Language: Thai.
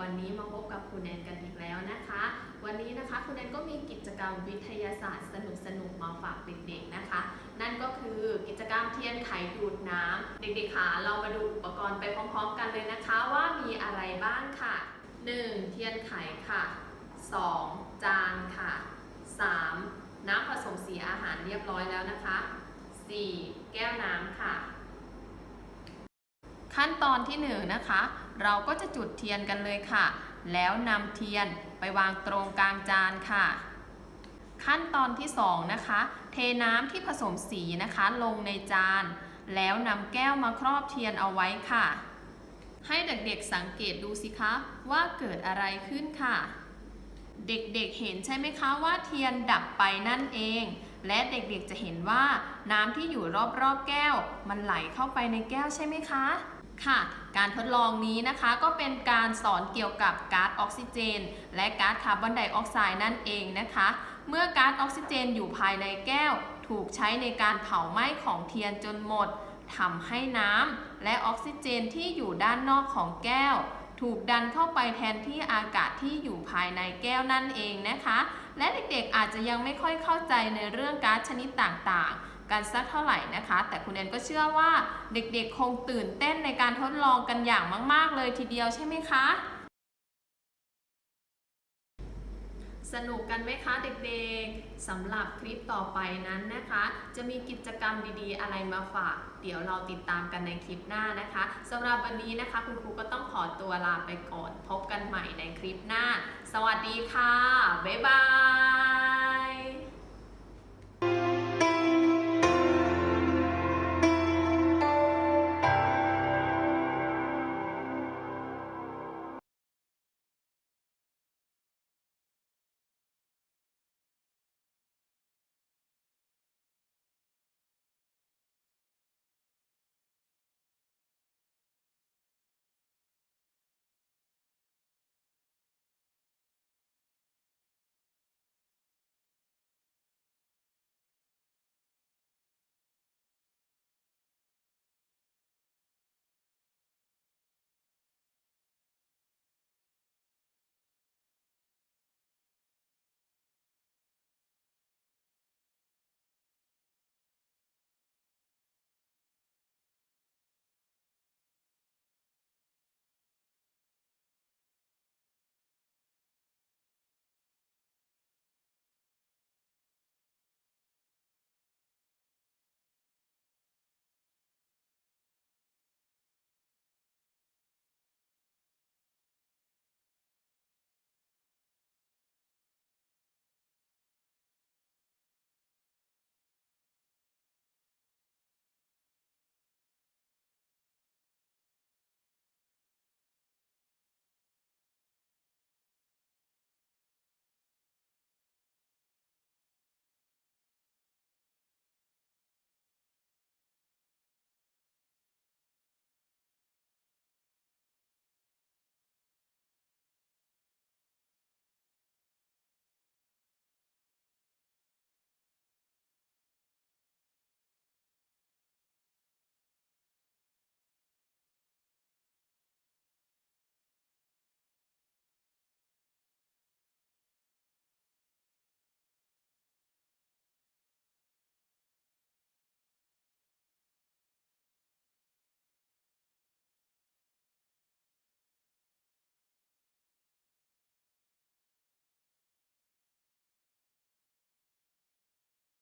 วันนี้มาพบกับคุณแนนกันอีกแล้วนะคะ วันนี้นะคะคุณแนนก็มีกิจกรรมวิทยาศาสตร์ สนุกๆมาฝากเด็กๆนะคะ นั่นก็คือกิจกรรมเทียนไขดูดน้ำเด็กๆค่ะเรามาดูอุปกรณ์ไปพร้อม ๆ กันเลยนะคะ ว่ามีอะไรบ้างค่ะ 1. เทียนไขค่ะ 2. จานค่ะ 3. น้ำผสมสีอาหารเรียบร้อยแล้วนะคะ 4. แก้วน้ำค่ะ ขั้นตอนที่1นงนะคะ เราก็จะจุดเทียนกันเลยค่ะ แล้วนำเทียนไปวางตรงกลางจานค่ะ ขั้นตอนที่2นะคะ เทน้ำที่ผสมสีนะคะลงในจาน แล้วนำแก้วมาครอบเทียนเอาไว้ค่ะ ให้เด็กๆสังเกตดูสิคะว่าเกิดอะไรขึ้นค่ะ เด็กๆเห็นใช่ไหมคะว่าเทียนดับไปนั่นเองและเด็กๆจะเห็นว่าน้ำที่อยู่รอบๆแก้ว มันไหลเข้าไปในแก้วใช่ไหมคะ ค่ะการทดลองนี้นะคะก็เป็นการสอนเกี่ยวกับก๊าซออกซิเจน และก๊าซคาร์บอนไดออกไซด์นั่นเองนะคะ เมื่อก๊าซออกซิเจนอยู่ภายในแก้ว ถูกใช้ในการเผาไหม้ของเทียนจนหมดทำให้น้ำและออกซิเจนที่อยู่ด้านนอกของแก้ว ถูกดันเข้าไปแทนที่อากาศที่อยู่ภายในแก้วนั่นเองนะคะ และเด็กๆอาจจะยังไม่ค่อยเข้าใจในเรื่องก๊าซชนิดต่างๆ กันสักเท่าไหร่นะคะ แต่คุณแอนก็เชื่อว่าเด็กๆคงตื่นเต้นในการทดลองกันอย่างมาก ๆ เลยทีเดียวใช่ไหมคะ สนุกกันไหมคะเด็กๆสำหรับคลิปต่อไปนั้นนะคะ จะมีกิจกรรมดีๆ อะไรมาฝาก เดี๋ยวเราติดตามกันในคลิปหน้านะคะสำหรับวันนี้นะคะ คุณครูก็ต้องขอตัวลาไปก่อน พบกันใหม่ในคลิปหน้า สวัสดีค่ะ บ๊ายบาย